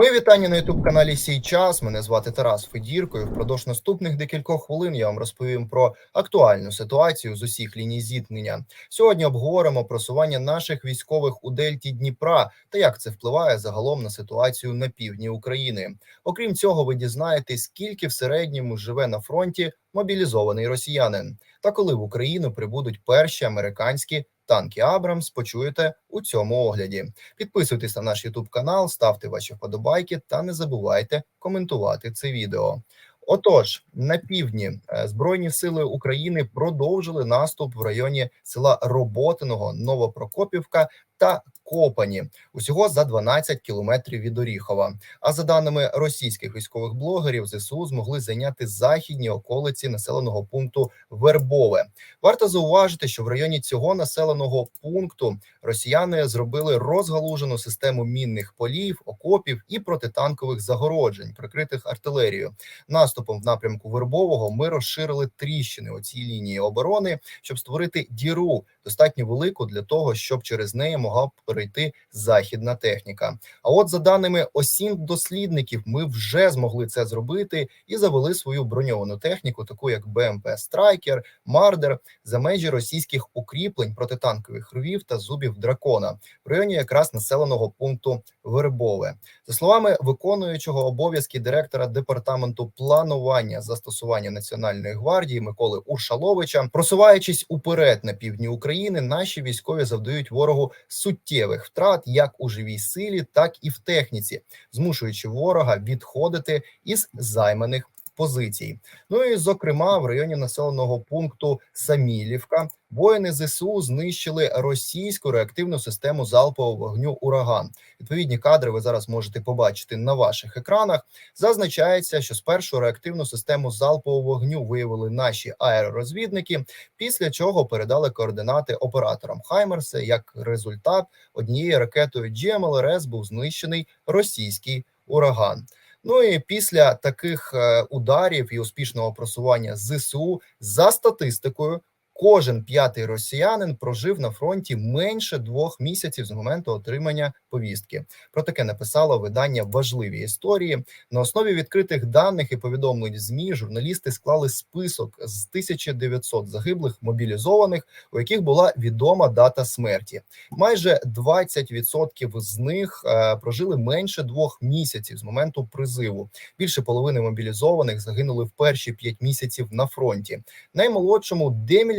Мої вітання на youtube каналі Сій час. Мене звати Тарас Федірко. і Впродовж наступних декількох хвилин я вам розповім про актуальну ситуацію з усіх ліній зіткнення. Сьогодні обговоримо просування наших військових у Дельті Дніпра та як це впливає загалом на ситуацію на півдні України. Окрім цього, ви дізнаєтесь, скільки в середньому живе на фронті мобілізований росіянин, та коли в Україну прибудуть перші американські танки Абрамс. Почуєте у цьому огляді. Підписуйтесь на наш YouTube канал, ставте ваші вподобайки та не забувайте коментувати це відео. Отож, на півдні е, збройні сили України продовжили наступ в районі села Роботиного, Новопрокопівка та Копані усього за 12 кілометрів від Оріхова. А за даними російських військових блогерів, зсу змогли зайняти західні околиці населеного пункту Вербове. Варто зауважити, що в районі цього населеного пункту росіяни зробили розгалужену систему мінних полів, окопів і протитанкових загороджень, прикритих артилерією. Наступом в напрямку Вербового ми розширили тріщини у цій лінії оборони, щоб створити діру достатньо велику для того, щоб через неї могла перейти західна техніка. А от за даними осін дослідників, ми вже змогли це зробити і завели свою броньовану техніку, таку як БМП Страйкер, Мардер, за межі російських укріплень протитанкових рвів та зубів дракона в районі якраз населеного пункту Вербове. За словами виконуючого обов'язки директора департаменту планування застосування національної гвардії Миколи Уршаловича, просуваючись уперед на півдні України, наші військові завдають ворогу суттєвих втрат як у живій силі, так і в техніці, змушуючи ворога відходити із займаних позицій. Ну і зокрема, в районі населеного пункту Самілівка воїни зсу знищили російську реактивну систему залпового вогню ураган. Відповідні кадри ви зараз можете побачити на ваших екранах. Зазначається, що спершу реактивну систему залпового вогню виявили наші аеророзвідники, після чого передали координати операторам Хаймерса. Як результат, однією ракетою GMLRS був знищений російський ураган. Ну і після таких е, ударів і успішного просування зсу за статистикою. Кожен п'ятий росіянин прожив на фронті менше двох місяців з моменту отримання повістки. Про таке написало видання важливі історії. На основі відкритих даних і повідомлень змі журналісти склали список з 1900 загиблих мобілізованих, у яких була відома дата смерті. Майже 20% з них е, прожили менше двох місяців з моменту призиву. Більше половини мобілізованих загинули в перші п'ять місяців на фронті. Наймолодшому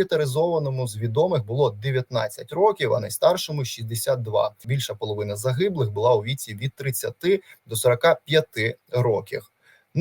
демілітаризованому з відомих було 19 років, а найстаршому 62. Більша половина загиблих була у віці від 30 до 45 років.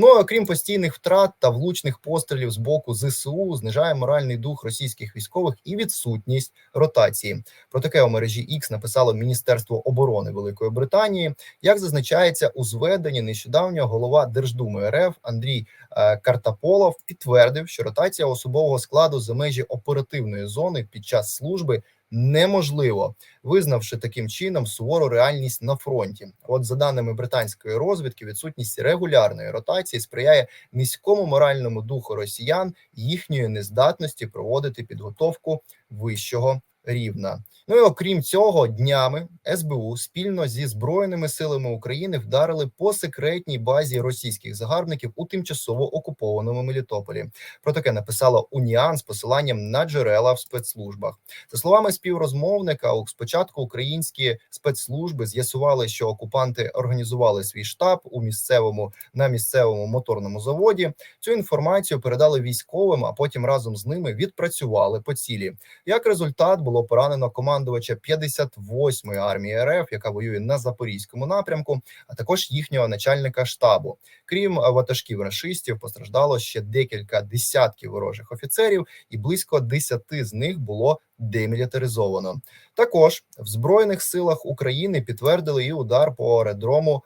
Ну а крім постійних втрат та влучних пострілів з боку зсу, знижає моральний дух російських військових і відсутність ротації. Про таке у мережі X написало Міністерство оборони Великої Британії. Як зазначається у зведенні, нещодавньо голова Держдуми РФ Андрій е, Картаполов підтвердив, що ротація особового складу за межі оперативної зони під час служби неможливо, визнавши таким чином сувору реальність на фронті. От за даними британської розвідки, відсутність регулярної ротації сприяє низькому моральному духу росіян їхньої нездатності проводити підготовку вищого рівна. Ну і окрім цього, днями СБУ спільно зі збройними силами України вдарили по секретній базі російських загарбників у тимчасово окупованому Мелітополі. Про таке написала Уніан з посиланням на джерела в спецслужбах. За словами співрозмовника, спочатку українські спецслужби з'ясували, що окупанти організували свій штаб у місцевому на місцевому моторному заводі. Цю інформацію передали військовим, а потім разом з ними відпрацювали по цілі. Як результат було поранено командувача 58-ї армії РФ, яка воює на запорізькому напрямку, а також їхнього начальника штабу. Крім ватажків рашистів, постраждало ще декілька десятків ворожих офіцерів, і близько десяти з них було демілітаризовано. Також в збройних силах України підтвердили і удар по аеродрому,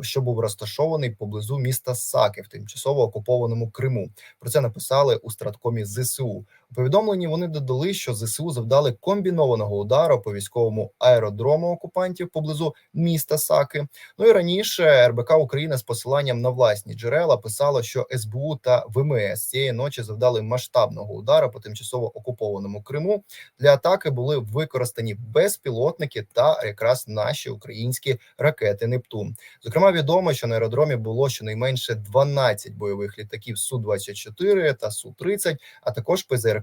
що був розташований поблизу міста Саки в тимчасово окупованому Криму. Про це написали у страткомі ЗСУ. Повідомленні вони додали, що ЗСУ завдали комбінованого удару по військовому аеродрому окупантів поблизу міста Саки. Ну і раніше РБК Україна з посиланням на власні джерела писала, що СБУ та ВМС цієї ночі завдали масштабного удару по тимчасово окупованому Криму. Для атаки були використані безпілотники та якраз наші українські ракети Нептун. Зокрема, відомо, що на аеродромі було щонайменше 12 бойових літаків су 24 та су 30 а також ПЗРК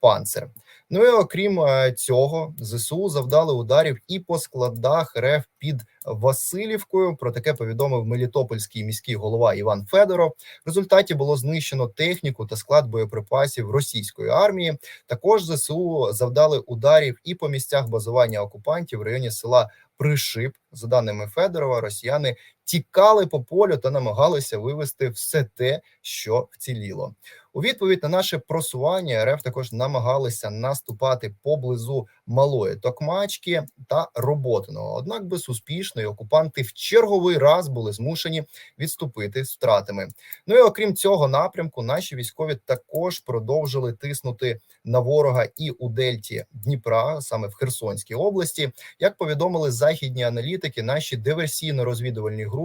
Панцер. Ну і окрім е, цього, зсу завдали ударів і по складах РФ під Васильівкою. Про таке повідомив Мелітопольський міський голова Іван Федоров. В результаті було знищено техніку та склад боєприпасів російської армії. Також зсу завдали ударів і по місцях базування окупантів в районі села Пришип. За даними Федорова, росіяни тікали по полю та намагалися вивести все те, що вціліло. У відповідь на наше просування РФ також намагалися наступати поблизу малої Токмачки та Роботиного. Однак безуспішно і окупанти в черговий раз були змушені відступити з втратами. Ну і окрім цього напрямку, наші військові також продовжили тиснути на ворога і у Дельті Дніпра, саме в Херсонській області. Як повідомили західні аналітики, наші диверсійно-розвідувальні групи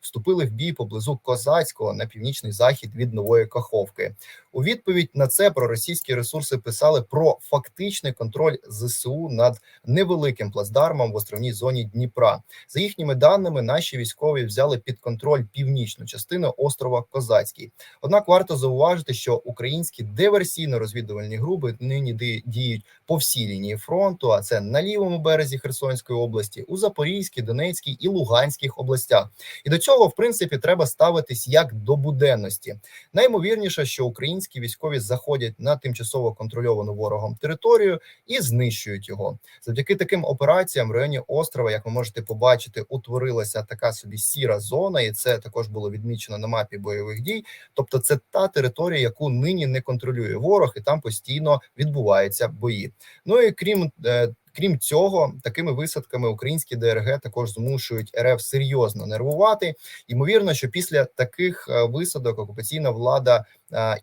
вступили в бій поблизу Козацького на північний захід від нової Каховки. У відповідь на це проросійські ресурси писали про фактичний контроль ЗСУ над невеликим плацдармом в островній зоні Дніпра. За їхніми даними, наші військові взяли під контроль північну частину острова Козацький. Однак варто зауважити, що українські диверсійно-розвідувальні групи нині діють по всій лінії фронту. А це на лівому березі Херсонської області, у Запорізькій, Донецькій і Луганських областях. І до цього, в принципі, треба ставитись як до буденності. Наймовірніше, що українські військові заходять на тимчасово контрольовану ворогом територію і знищують його. Завдяки таким операціям в районі острова, як ви можете побачити, утворилася така собі сіра зона, і це також було відмічено на мапі бойових дій. Тобто, це та територія, яку нині не контролює ворог, і там постійно відбуваються бої. Ну і крім е, Крім цього, такими висадками українські ДРГ також змушують РФ серйозно нервувати. Ймовірно, що після таких е, висадок окупаційна влада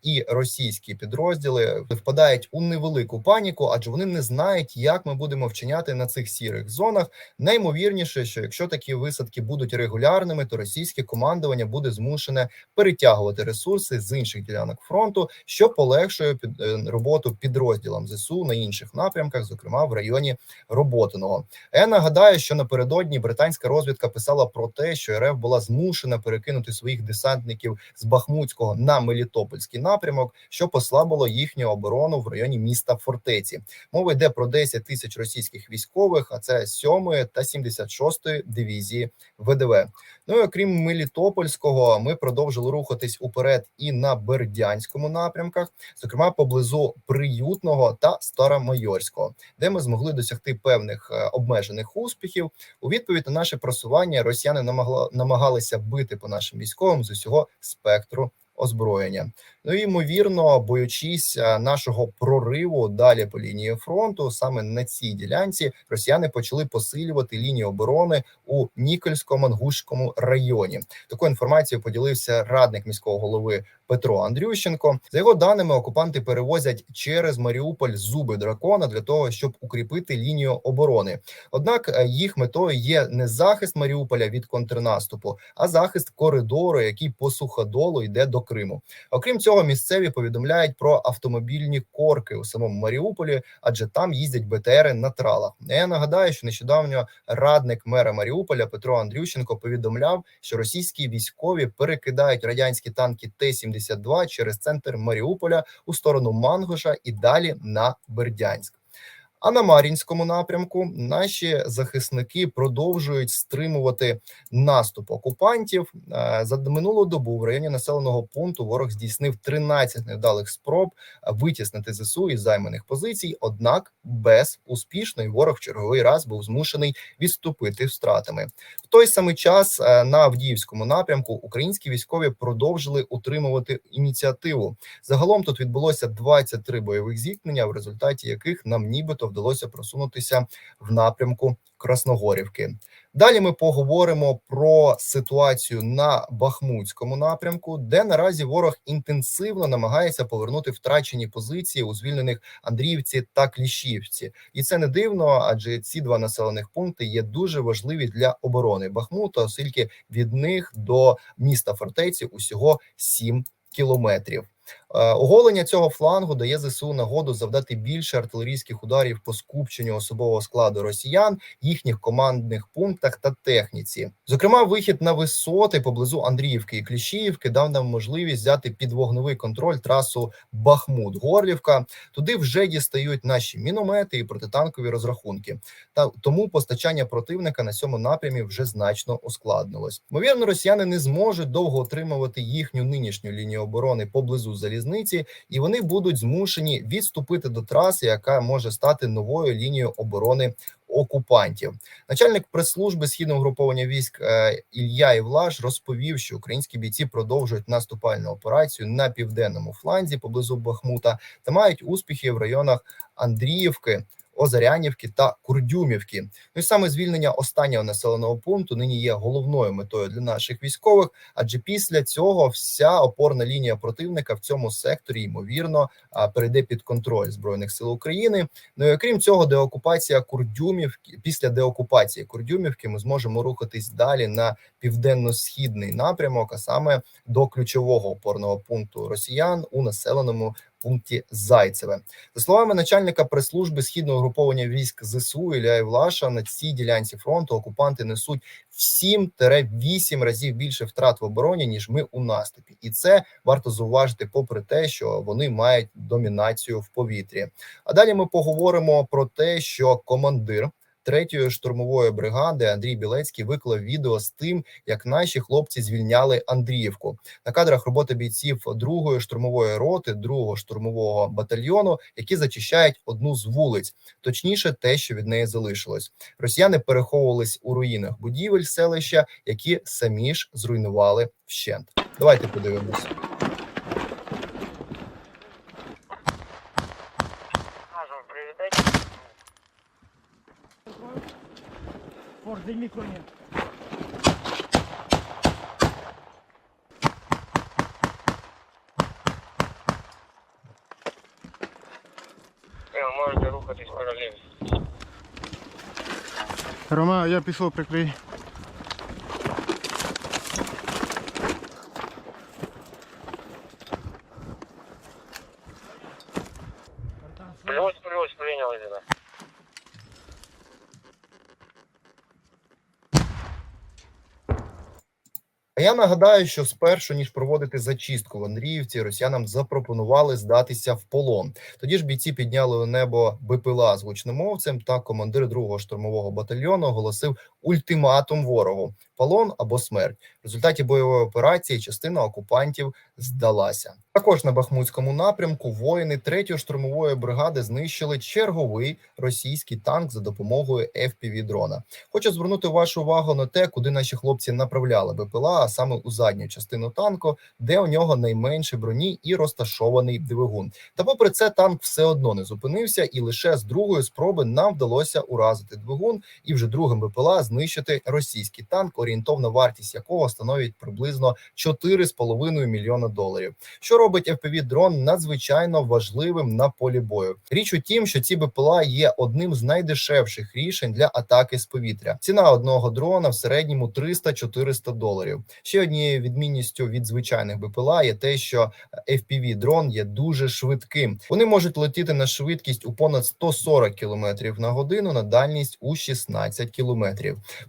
і російські підрозділи впадають у невелику паніку, адже вони не знають, як ми будемо вчиняти на цих сірих зонах. Наймовірніше, що якщо такі висадки будуть регулярними, то російське командування буде змушене перетягувати ресурси з інших ділянок фронту, що полегшує під е, роботу підрозділам ЗСУ на інших напрямках, зокрема в районі Роботиного. Я нагадаю, що напередодні британська розвідка писала про те, що РФ була змушена перекинути своїх десантників з Бахмутського на Мелітопольський напрямок, що послабило їхню оборону в районі міста Фортеці. Мова йде про 10 тисяч російських військових, а це 7 та 76 дивізії ВДВ. Ну і окрім Мелітопольського, ми продовжили рухатись уперед і на Бердянському напрямках, зокрема поблизу Приютного та Старомайорського, де ми змогли досягти певних е, обмежених успіхів. У відповідь на наше просування росіяни намагла намагалися бити по нашим військовим з усього спектру озброєння. Ну і ймовірно, боючись е, нашого прориву далі по лінії фронту, саме на цій ділянці росіяни почали посилювати лінію оборони у Нікольсько-Мангушському районі. Таку інформацію поділився радник міського голови Петро Андрющенко. За його даними, окупанти перевозять через Маріуполь зуби дракона для того, щоб укріпити лінію оборони. Однак е, їх метою є не захист Маріуполя від контрнаступу, а захист коридору, який по суходолу йде до Криму. Окрім цього, місцеві повідомляють про автомобільні корки у самому Маріуполі, адже там їздять БТРи на тралах. Я нагадаю, що нещодавно радник мера Маріуполя Петро Андрющенко повідомляв, що російські військові перекидають радянські танки Т-72 через центр Маріуполя у сторону Мангоша і далі на Бердянськ. А на Мар'їнському напрямку наші захисники продовжують стримувати наступ окупантів. Е, За минулу добу в районі населеного пункту ворог здійснив 13 невдалих спроб витіснити ЗСУ із займаних позицій. Однак безуспішно і ворог в черговий раз був змушений відступити втратами. В той самий час е, на Авдіївському напрямку українські військові продовжили утримувати ініціативу. Загалом тут відбулося 23 бойових зіткнення, в результаті яких нам нібито вдалося просунутися в напрямку Красногорівки. Далі ми поговоримо про ситуацію на Бахмутському напрямку, де наразі ворог інтенсивно намагається повернути втрачені позиції у звільнених Андріївці та Кліщівці, і це не дивно, адже ці два населених пункти є дуже важливі для оборони Бахмута, оскільки від них до міста фортеці усього 7 кілометрів. Е, Оголення цього флангу дає ЗСУ нагоду завдати більше артилерійських ударів по скупченню особового складу росіян, їхніх командних пунктах та техніці. Зокрема, вихід на висоти поблизу Андріївки і Кліщіївки дав нам можливість взяти під вогневий контроль трасу Бахмут-Горлівка. Туди вже дістають наші міномети і протитанкові розрахунки. Та тому постачання противника на цьому напрямі вже значно ускладнилось. Ймовірно, росіяни не зможуть довго отримувати їхню нинішню лінію оборони поблизу залізниці, і вони будуть змушені відступити до траси, яка може стати новою лінією оборони окупантів. Начальник прес-служби східного груповання військ Ілья Ілля Івлаш розповів, що українські бійці продовжують наступальну операцію на південному фланзі поблизу Бахмута та мають успіхи в районах Андріївки. Озарянівки та Курдюмівки. Ну і саме звільнення останнього населеного пункту нині є головною метою для наших військових, адже після цього вся опорна лінія противника в цьому секторі ймовірно перейде під контроль збройних сил України. Ну і окрім цього, деокупація Курдюмівки після деокупації Курдюмівки ми зможемо рухатись далі на південно-східний напрямок, а саме до ключового опорного пункту росіян у населеному пункті Зайцеве. За словами начальника прес-служби східного груповання військ ЗСУ Ілля Євлаша, на цій ділянці фронту окупанти несуть в 7-8 разів більше втрат в обороні ніж ми у наступі, і це варто зауважити, попри те, що вони мають домінацію в повітрі. А далі ми поговоримо про те, що командир. Третьої штурмової бригади Андрій Білецький виклав відео з тим, як наші хлопці звільняли Андріївку на кадрах роботи бійців другої штурмової роти, другого штурмового батальйону, які зачищають одну з вулиць, точніше, те, що від неї залишилось. Росіяни переховувались у руїнах будівель селища, які самі ж зруйнували вщент. Давайте подивимось. Займи коня. Ви можете рухатись паралельно. Рома, я пішов прикрий. Я нагадаю, що спершу ніж проводити зачистку в Андріївці, росіянам запропонували здатися в полон. Тоді ж бійці підняли у небо БПЛА з гучномовцем, та командир другого штурмового батальйону оголосив ультиматум ворогу: полон або смерть. В результаті бойової операції частина окупантів здалася. Також на Бахмутському напрямку воїни третьої штурмової бригади знищили черговий російський танк за допомогою fpv дрона. Хочу звернути вашу увагу на те, куди наші хлопці направляли БПЛА, а саме у задню частину танку, де у нього найменше броні і розташований двигун. Та, попри це, танк все одно не зупинився, і лише з другої спроби нам вдалося уразити двигун і вже другим БПЛА знищити російський танк, орієнтовна вартість якого становить приблизно 4,5 мільйона доларів. Що робить fpv дрон надзвичайно важливим на полі бою. Річ у тім, що ці БПЛА є одним з найдешевших рішень для атаки з повітря. Ціна одного дрона в середньому 300-400 доларів. Ще однією відмінністю від звичайних БПЛА є те, що fpv дрон є дуже швидким. Вони можуть летіти на швидкість у понад 140 км на годину на дальність у 16 км.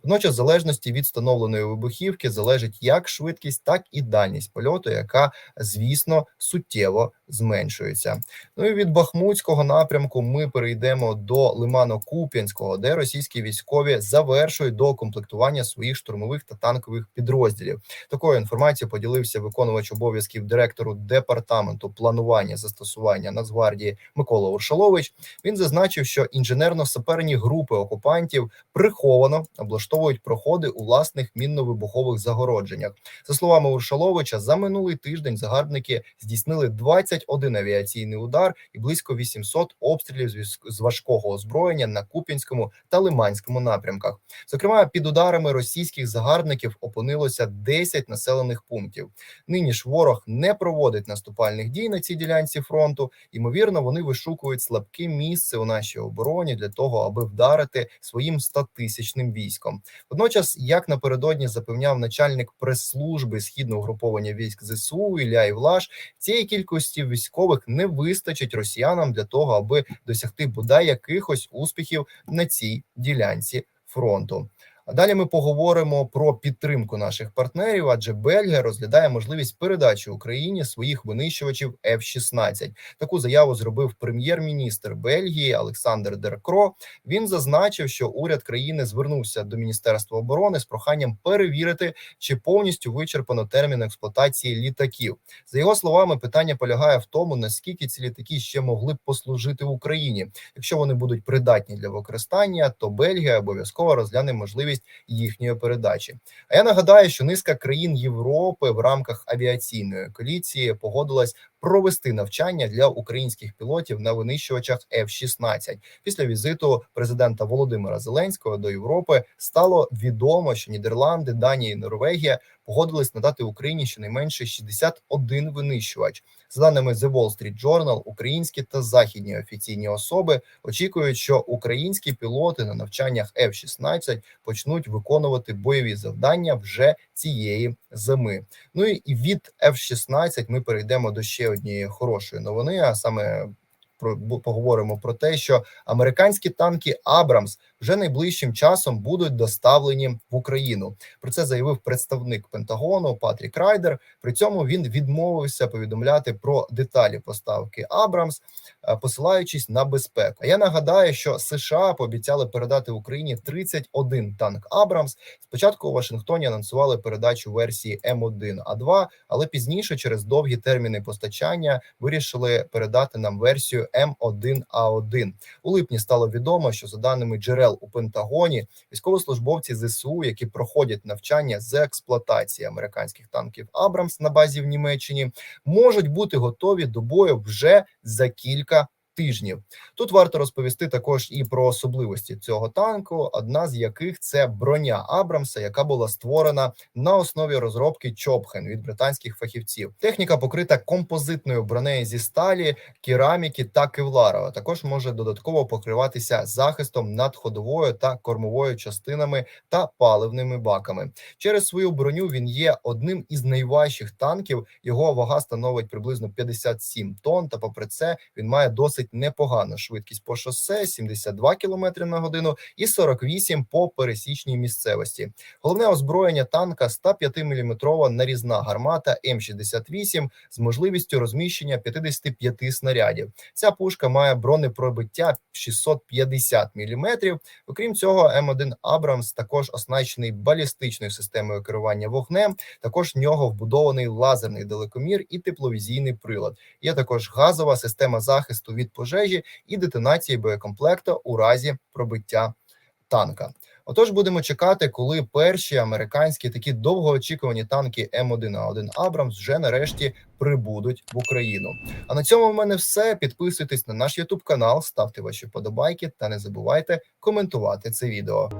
Водночас, в залежності від встановленої вибухівки, залежить як швидкість, так і дальність польоту, яка звісно суттєво зменшується. Ну і від Бахмутського напрямку ми перейдемо до Лимано-Куп'янського, де російські військові завершують доукомплектування своїх штурмових та танкових підрозділів. Такою інформацією поділився виконувач обов'язків директору департаменту планування застосування Нацгвардії Микола Уршалович. Він зазначив, що інженерно-саперні групи окупантів приховано облаштовують проходи у власних мінно-вибухових загородженнях. За словами Уршаловича, за минулий тиждень загарбники здійснили 21 авіаційний удар і близько 800 обстрілів з важкого озброєння на Куп'янському та Лиманському напрямках. Зокрема, під ударами російських загарбників опинилося 10 населених пунктів. Нині ж ворог не проводить наступальних дій на цій ділянці фронту. Ймовірно, вони вишукують слабке місце у нашій обороні для того, аби вдарити своїм 100-тисячним військом. Водночас, як напередодні запевняв начальник прес-служби східного груповання військ ЗСУ Ілля Івлаш, цієї кількості військових не вистачить росіянам для того, аби досягти бодай якихось успіхів на цій ділянці фронту. Далі ми поговоримо про підтримку наших партнерів, адже Бельгія розглядає можливість передачі Україні своїх винищувачів F-16. Таку заяву зробив прем'єр-міністр Бельгії Олександр Деркро. Він зазначив, що уряд країни звернувся до Міністерства оборони з проханням перевірити, чи повністю вичерпано термін експлуатації літаків. За його словами, питання полягає в тому, наскільки ці літаки ще могли б послужити Україні. Якщо вони будуть придатні для використання, то Бельгія обов'язково розгляне можливість їхньої передачі. А я нагадаю, що низка країн Європи в рамках авіаційної коаліції погодилась провести навчання для українських пілотів на винищувачах F-16. Після візиту президента Володимира Зеленського до Європи стало відомо, що Нідерланди, Данія і Норвегія погодились надати Україні щонайменше 61 винищувач. За даними The Wall Street Journal, українські та західні офіційні особи очікують, що українські пілоти на навчаннях F-16 почнуть виконувати бойові завдання вже цієї зими. Ну і від F-16 ми перейдемо до ще однієї хорошої новини, а саме про поговоримо про те, що американські танки Абрамс вже найближчим часом будуть доставлені в Україну. Про це заявив представник Пентагону Патрік Райдер. При цьому він відмовився повідомляти про деталі поставки Абрамс, е, посилаючись на безпеку. А я нагадаю, що США пообіцяли передати Україні 31 танк Абрамс. Спочатку у Вашингтоні анонсували передачу версії М1 А2, але пізніше, через довгі терміни постачання, вирішили передати нам версію М1 А1. У липні стало відомо, що за даними джерел у Пентагоні, військовослужбовці ЗСУ, які проходять навчання з експлуатації американських танків Абрамс на базі в Німеччині, можуть бути готові до бою вже за кілька. Тижнів тут варто розповісти також і про особливості цього танку, одна з яких це броня Абрамса, яка була створена на основі розробки Чопхен від британських фахівців. Техніка покрита композитною бронею зі сталі, кераміки та кевлару. а Також може додатково покриватися захистом над ходовою та кормовою частинами та паливними баками. Через свою броню він є одним із найважчих танків. Його вага становить приблизно 57 тонн. Та, попри це, він має досить непогану швидкість по шосе 72 км на годину і 48 по пересічній місцевості. Головне озброєння танка 105 мм нарізна гармата М68 з можливістю розміщення 55 снарядів. Ця пушка має бронепробиття 650 мм. Окрім цього, М1 Абрамс також оснащений балістичною системою керування вогнем. Також в нього вбудований лазерний далекомір і тепловізійний прилад. Є також газова система захисту від пожежі і детонації боєкомплекту у разі пробиття танка. Отож, будемо чекати, коли перші американські такі довгоочікувані танки М1А1 Абрамс вже нарешті прибудуть в Україну. А на цьому в мене все. Підписуйтесь на наш Ютуб канал, ставте ваші подобайки та не забувайте коментувати це відео.